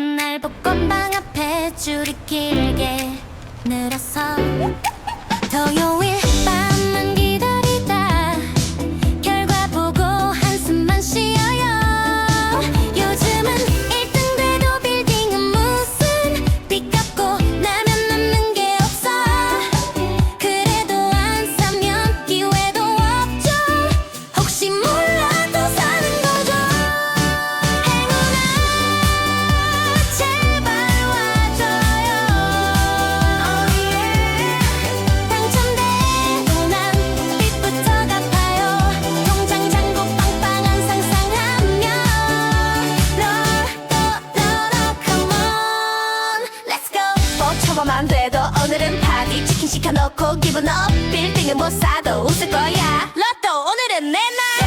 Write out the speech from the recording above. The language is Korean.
날 복권방 앞에 줄이 길게 늘어서 토요 멈춰보면 돼도 오늘은 파티 치킨 시켜놓고 기분 업 빌딩은 못 사도 웃을 거야. 로또 오늘은 내 날